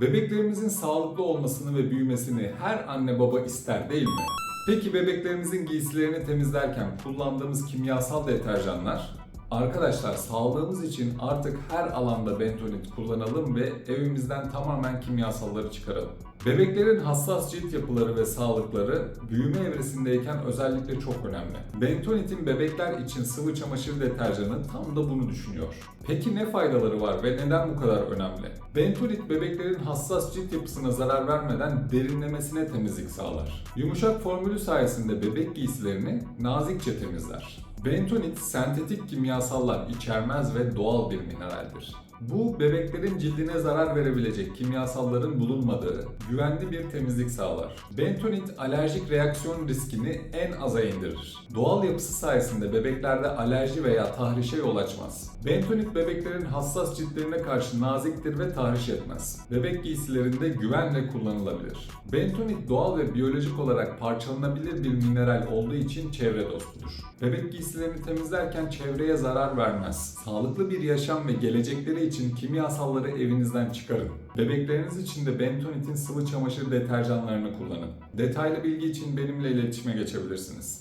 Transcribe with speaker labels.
Speaker 1: Bebeklerimizin sağlıklı olmasını ve büyümesini her anne baba ister değil mi? Peki bebeklerimizin giysilerini temizlerken kullandığımız kimyasal deterjanlar Arkadaşlar sağlığımız için artık her alanda bentonit kullanalım ve evimizden tamamen kimyasalları çıkaralım. Bebeklerin hassas cilt yapıları ve sağlıkları büyüme evresindeyken özellikle çok önemli. Bentonitin bebekler için sıvı çamaşır deterjanı tam da bunu düşünüyor. Peki ne faydaları var ve neden bu kadar önemli? Bentonit bebeklerin hassas cilt yapısına zarar vermeden derinlemesine temizlik sağlar. Yumuşak formülü sayesinde bebek giysilerini nazikçe temizler. Bentonit sentetik kimyasallar içermez ve doğal bir mineraldir. Bu bebeklerin cildine zarar verebilecek kimyasalların bulunmadığı güvenli bir temizlik sağlar. Bentonit alerjik reaksiyon riskini en aza indirir. Doğal yapısı sayesinde bebeklerde alerji veya tahrişe yol açmaz. Bentonit bebeklerin hassas ciltlerine karşı naziktir ve tahriş etmez. Bebek giysilerinde güvenle kullanılabilir. Bentonit doğal ve biyolojik olarak parçalanabilir bir mineral olduğu için çevre dostudur. Bebek giysilerini temizlerken çevreye zarar vermez. Sağlıklı bir yaşam ve gelecekleri için kimyasalları evinizden çıkarın. Bebekleriniz için de Bentonitin sıvı çamaşır deterjanlarını kullanın. Detaylı bilgi için benimle iletişime geçebilirsiniz.